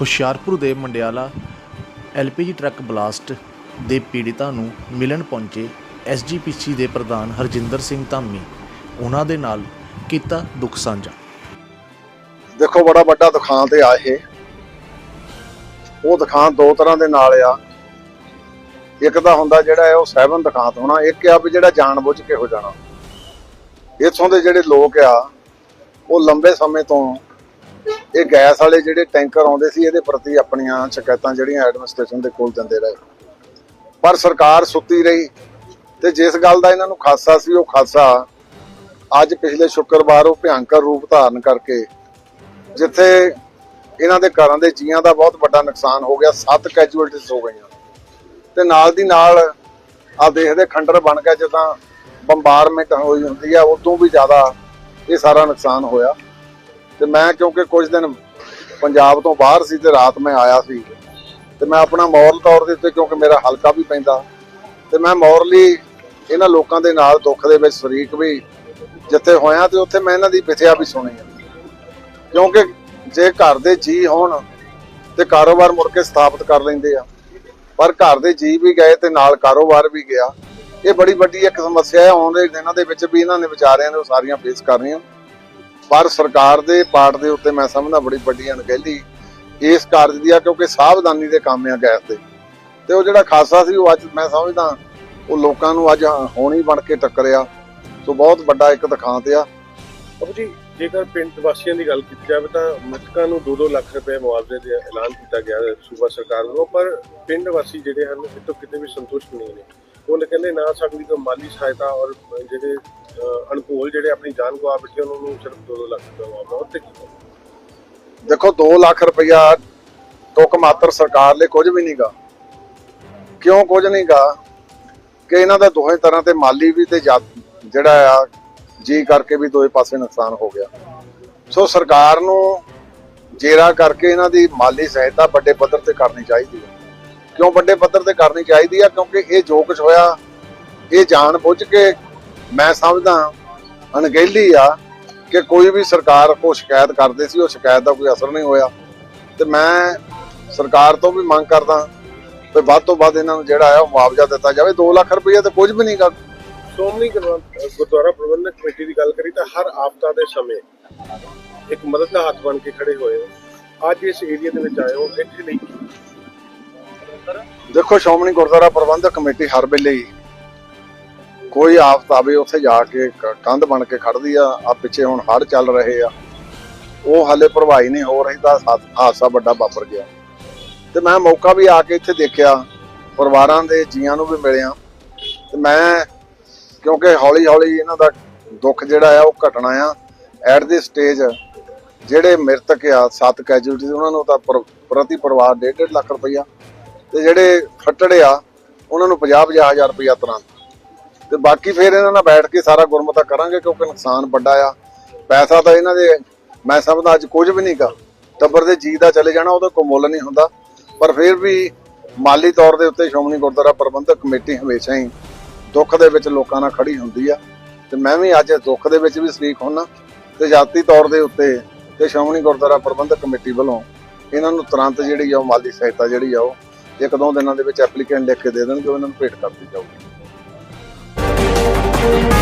ਹੁਸ਼ਿਆਰਪੁਰ ਦੇ Mandiala LPG truck blast ਦੇ ਪੀੜਿਤਾਂ ਨੂੰ ਮਿਲਣ ਪਹੁੰਚੇ ਐਸਜੀਪੀਸੀ ਦੇ ਪ੍ਰਧਾਨ ਹਰਜਿੰਦਰ ਸਿੰਘ ਧਾਮੀ। ਉਹਨਾਂ ਦੇ ਨਾਲ ਕੀਤਾ ਦੁੱਖ ਸਾਂਝਾ। ਦੇਖੋ, ਬੜਾ ਵੱਡਾ ਦੁਕਾਨ ਤੇ ਆ ਇਹ। ਉਹ ਦੁਕਾਨ ਦੋ ਤਰ੍ਹਾਂ ਦੇ ਨਾਲ ਆ। ਇੱਕ ਤਾਂ ਹੁੰਦਾ ਜਿਹੜਾ ਹੈ ਉਹ ਸਹਿਬਨ ਦੁਕਾਨ ਹੋਣਾ, ਇੱਕ ਆ ਵੀ ਜਿਹੜਾ ਜਾਣਬੁੱਝ ਕੇ ਹੋ ਜਾਣਾ। ਇੱਥੋਂ ਦੇ ਜਿਹੜੇ ਲੋਕ ਆ, ਉਹ ਲੰਬੇ ਸਮੇਂ ਤੋਂ ਇਹ ਗੈਸ ਵਾਲੇ ਜਿਹੜੇ ਟੈਂਕਰ ਆਉਂਦੇ ਸੀ, ਇਹਦੇ ਪ੍ਰਤੀ ਆਪਣੀਆਂ ਸ਼ਿਕਾਇਤਾਂ ਜਿਹੜੀਆਂ ਐਡਮਿਨਿਸਟ੍ਰੇਸ਼ਨ ਦੇ ਕੋਲ ਦਿੰਦੇ ਰਹੇ। ਪਰ ਸਰਕਾਰ ਸੁੱਤੀ ਰਹੀ ਤੇ ਜਿਸ ਗੱਲ ਦਾ ਇਹਨਾਂ ਨੂੰ ਖਾਸਾ ਸੀ, ਉਹ ਖਾਸਾ ਅੱਜ ਪਿਛਲੇ ਸ਼ੁੱਕਰਵਾਰ ਉਹ ਭਿਆਨਕ ਰੂਪ ਧਾਰਨ ਕਰਕੇ ਜਿੱਥੇ ਇਹਨਾਂ ਦੇ ਘਰਾਂ ਦੇ ਜੀਆਂ ਦਾ ਬਹੁਤ ਵੱਡਾ ਨੁਕਸਾਨ ਹੋ ਗਿਆ, ਸੱਤ ਕੈਜੂਅਲਟੀਜ਼ ਹੋ ਗਈਆਂ। ਤੇ ਨਾਲ ਦੀ ਨਾਲ ਆ ਦੇਖਦੇ ਖੰਡਰ ਬਣ ਗਿਆ, ਜਿੱਦਾਂ ਬੰਬਾਰਮੈਂਟ ਹੋਈ ਹੁੰਦੀ ਆ, ਉਦੋਂ ਵੀ ਜ਼ਿਆਦਾ ਇਹ ਸਾਰਾ ਨੁਕਸਾਨ ਹੋਇਆ। ਤੇ ਮੈਂ ਕਿਉਂਕਿ ਕੁਝ ਦਿਨ ਪੰਜਾਬ ਤੋਂ ਬਾਹਰ ਸੀ ਤੇ ਰਾਤ ਮੈਂ ਆਇਆ ਸੀ ਤੇ ਮੈਂ ਆਪਣਾ ਮੌਰਲ ਤੌਰ ਦੇ ਉੱਤੇ ਕਿਉਂਕਿ ਮੇਰਾ ਹਲਕਾ ਵੀ ਪੈਂਦਾ ਤੇ ਮੈਂ ਮੌਰਲੀ ਇਹਨਾਂ ਲੋਕਾਂ ਦੇ ਨਾਲ ਦੁੱਖ ਦੇ ਵਿੱਚ ਸ਼ਰੀਕ ਵੀ ਜਿੱਥੇ ਹੋਇਆ ਤੇ ਉੱਥੇ ਮੈਂ ਇਹਨਾਂ ਦੀ ਵਿਥਿਆ ਵੀ ਸੁਣੀ ਕਿਉਂਕਿ ਜੇ ਘਰ ਦੇ ਜੀ ਹੋਣ ਤੇ ਕਾਰੋਬਾਰ ਮੁੜ ਕੇ ਸਥਾਪਿਤ ਕਰ ਲੈਂਦੇ ਆ, ਪਰ ਘਰ ਦੇ ਜੀ ਵੀ ਗਏ ਤੇ ਨਾਲ ਕਾਰੋਬਾਰ ਵੀ ਗਿਆ, ਇਹ ਬੜੀ ਵੱਡੀ ਇੱਕ ਸਮੱਸਿਆ ਹੈ। ਆਉਣ ਦੇ ਦਿਨਾਂ ਦੇ ਵਿੱਚ ਵੀ ਇਹਨਾਂ ਨੇ ਵਿਚਾਰਿਆਂ ਨੇ ਉਹ ਸਾਰੀਆਂ ਫੇਸ ਕਰਨੀਆਂ ਪਰ ਸਰਕਾਰ ਦੇ ਪਾਰਟ ਦੇ ਉੱਤੇ ਮੈਂ ਸਮਝਦਾ ਬੜੀ ਵੱਡੀ ਅਣਗਹਿਲੀ ਇਸ ਕਾਰਜ ਦੀ ਆ, ਕਿਉਂਕਿ ਸਾਵਧਾਨੀ ਦੇ ਕੰਮ ਆ ਗੈਸ ਦੇ ਤੇ ਉਹ ਜਿਹੜਾ ਖਾਸਾ ਸੀ, ਉਹ ਅੱਜ ਮੈਂ ਸਮਝਦਾ, ਉਹ ਲੋਕਾਂ ਨੂੰ ਅੱਜ ਹੋਣੀ ਬਣ ਕੇ ਟੱਕਰਿਆ। ਸੋ ਬਹੁਤ ਵੱਡਾ ਇੱਕ ਦਿਖਾਂਤ ਆ। ਅਬੂ ਜੀ, ਜੇਕਰ ਪਿੰਡ ਵਾਸੀਆਂ ਦੀ ਗੱਲ ਕੀਤੀ ਜਾਵੇ ਤਾਂ ਮ੍ਰਿਤਕਾਂ ਨੂੰ 2-2 ਲੱਖ ਰੁਪਏ ਮੁਆਵਜ਼ੇ ਦੇ ਐਲਾਨ ਕੀਤਾ ਗਿਆ ਹੈ ਸੂਬਾ ਸਰਕਾਰ ਵੱਲੋਂ, ਪਰ ਪਿੰਡ ਵਾਸੀ ਜਿਹੜੇ ਹਨ ਇਹ ਤੋਂ ਕਿਤੇ ਵੀ ਸੰਤੁਸ਼ਟ ਨਹੀਂ ਨੇ। ਉਹ ਕਹਿੰਦੇ ਨਾ ਸਕਦੀ ਕੋਈ ਮਾਲੀ ਸਹਾਇਤਾ ਔਰ ਜਿਹੜੇ ਅਹ, ਜਿਹੜੇ ਆਪਣੀ ਜਾਨ ਗਵਾ ਬੈਠੇ ਉਹਨਾਂ ਨੂੰ ਸਿਰਫ 2 ਲੱਖ ਰੁਪਏ ਮੁਆਵਜ਼ਾ ਉੱਤੇ ਕੀ ਦੇਖੋ 2 ਲੱਖ ਰੁਪਇਆ ਟੁੱਕ ਮਾਤਰ ਸਰਕਾਰ ਲਈ ਕੁਝ ਵੀ ਨਹੀਂਗਾ। ਕਿਉਂ ਕੁਝ ਨਹੀਂਗਾ? ਕਿ ਇਹਨਾਂ ਦਾ ਦੋਹੇ ਤਰ੍ਹਾਂ ਤੇ ਮਾਲੀ ਵੀ ਤੇ ਜਿਹੜਾ ਆ ਜੀ ਕਰਕੇ ਵੀ ਦੋਏ ਪਾਸੇ ਨੁਕਸਾਨ ਹੋ ਗਿਆ। ਸੋ ਸਰਕਾਰ ਨੂੰ ਜੇਰਾ ਕਰਕੇ ਇਹਨਾਂ ਦੀ ਮਾਲੀ ਸਹਾਇਤਾ ਵੱਡੇ ਪੱਧਰ ਤੇ ਕਰਨੀ ਚਾਹੀਦੀ ਹੈ। ਕਿਉਂ ਵੱਡੇ ਪੱਧਰ ਤੇ ਕਰਨੀ ਚਾਹੀਦੀ ਆ ਕਿਉਂਕਿ ਇਹ ਜੋ ਕੁਝ ਹੋਇਆ ਇਹ ਜਾਣ ਬੁੱਝ ਕੇ ਮੈਂ ਸਮਝਦਾ ਅਣਗਹਿਲੀ ਆ ਕਿ ਕੋਈ ਵੀ ਸਰਕਾਰ ਕੋ ਸ਼ਿਕਾਇਤ ਕਰਦੇ ਸੀ ਉਹ ਸ਼ਿਕਾਇਤ ਦਾ ਕੋਈ ਅਸਰ ਨਹੀਂ ਹੋਇਆ। ਤੇ ਮੈਂ ਸਰਕਾਰ ਤੋਂ ਵੀ ਮੰਗ ਕਰਦਾ ਕਿ ਵੱਧ ਤੋਂ ਵੱਧ ਇਹਨਾਂ ਨੂੰ ਜਿਹੜਾ ਹੈ ਉਹ ਮੁਆਵਜ਼ਾ ਦਿੱਤਾ ਜਾਵੇ। 2 ਲੱਖ ਰੁਪਏ ਤੇ ਕੁਝ ਵੀ ਨਹੀਂ ਗਾ। ਸ਼੍ਰੋਮਣੀ ਗੁਰਦੁਆਰਾ ਪ੍ਰਬੰਧਕ ਕਮੇਟੀ ਦੀ ਗੱਲ ਕਰੀ ਤਾਂ ਹਰ ਆਫਤਾ ਦੇ ਸਮੇਂ ਇੱਕ ਮਦਦ ਦਾ ਹੱਥ ਬਣ ਕੇ ਖੜੇ ਹੋਏ ਅੱਜ ਇਸ ਏਰੀਆ ਦੇ ਵਿੱਚ ਆਏ ਹੋ ਇੱਥੇ ਲਈ ਦੇਖੋ ਸ਼੍ਰੋਮਣੀ ਗੁਰਦੁਆਰਾ ਪ੍ਰਬੰਧਕ ਕਮੇਟੀ ਹਰ ਵੇਲੇ ਹੀ ਕੋਈ ਆਫਤ ਆਵੇ ਉੱਥੇ ਜਾ ਕੇ ਕੰਧ ਬਣ ਕੇ ਖੜਦੀ ਆ ਆ ਪਿੱਛੇ ਹੁਣ ਹੜ੍ਹ ਚੱਲ ਰਹੇ ਆ। ਉਹ ਹਾਲੇ ਭਰਵਾਈ ਨਹੀਂ ਹੋ ਰਹੀ ਤਾਂ ਹਾਦਸਾ ਵੱਡਾ ਵਾਪਰ ਗਿਆ। ਤੇ ਮੈਂ ਮੌਕਾ ਵੀ ਆ ਕੇ ਇੱਥੇ ਦੇਖਿਆ, ਪਰਿਵਾਰਾਂ ਦੇ ਜੀਆਂ ਨੂੰ ਵੀ ਮਿਲਿਆ। ਤੇ ਮੈਂ, ਕਿਉਂਕਿ ਹੌਲੀ ਹੌਲੀ ਇਹਨਾਂ ਦਾ ਦੁੱਖ ਜਿਹੜਾ ਆ, ਉਹ ਘਟਣਾ ਆ। ਐਟ ਦੀ ਸਟੇਜ ਜਿਹੜੇ ਮ੍ਰਿਤਕ ਆ, ਸੱਤ ਕੈਜੂਲਟੀ ਉਹਨਾਂ ਨੂੰ ਤਾਂ ਪਰ- ਪ੍ਰਤੀ ਪਰਿਵਾਰ 1.5 ਲੱਖ ਰੁਪਈਆ। ਤੇ ਜਿਹੜੇ ਫੱਟੜੇ ਆ, ਉਹਨਾਂ ਨੂੰ 50 ਹਜ਼ਾਰ ਰੁਪਈਆ ਤੁਰੰਤ ਤੇ ਬਾਕੀ ਫਿਰ ਇਹਨਾਂ ਨਾਲ ਬੈਠ ਕੇ ਸਾਰਾ ਗੁਰਮਤਾ ਕਰਾਂਗੇ ਕਿਉਂਕਿ ਨੁਕਸਾਨ ਵੱਡਾ ਆ। ਪੈਸਾ ਤਾਂ ਇਹਨਾਂ ਦੇ, ਮੈਂ ਸਮਝਦਾ ਅੱਜ ਕੁਝ ਵੀ ਨਹੀਂਗਾ। ਟੱਬਰ ਦੇ ਜੀ ਦਾ ਚਲੇ ਜਾਣਾ, ਉਹਦਾ ਕੋਈ ਮੁੱਲ ਨਹੀਂ ਹੁੰਦਾ। ਪਰ ਫਿਰ ਵੀ ਮਾਲੀ ਤੌਰ ਦੇ ਉੱਤੇ ਸ਼੍ਰੋਮਣੀ ਗੁਰਦੁਆਰਾ ਪ੍ਰਬੰਧਕ ਕਮੇਟੀ ਹਮੇਸ਼ਾ ਹੀ ਦੁੱਖ ਦੇ ਵਿੱਚ ਲੋਕਾਂ ਨਾਲ ਖੜੀ ਹੁੰਦੀ ਆ। ਤੇ ਮੈਂ ਵੀ ਅੱਜ ਦੁੱਖ ਦੇ ਵਿੱਚ ਵੀ ਸ਼ਰੀਕ ਹੋਣਾ ਤੇ ਜਾਤੀ ਤੌਰ ਦੇ ਉੱਤੇ ਤੇ ਸ਼੍ਰੋਮਣੀ ਗੁਰਦੁਆਰਾ ਪ੍ਰਬੰਧਕ ਕਮੇਟੀ ਵੱਲੋਂ ਇਹਨਾਂ ਨੂੰ ਤੁਰੰਤ ਜਿਹੜੀ ਆ ਉਹ ਮਾਲੀ ਸਹਾਇਤਾ ਜਿਹੜੀ ਆ ਉਹ ਇੱਕ ਦੋ ਦਿਨਾਂ ਦੇ ਵਿੱਚ ਐਪਲੀਕੇਸ਼ਨ ਲਿਖ ਕੇ ਦੇ ਦੇਣਗੇ ਉਹਨਾਂ ਨੂੰ ਭੇਟ ਕਰ ਦਿੱਤੀ ਜਾਊਗੀ। Thank you.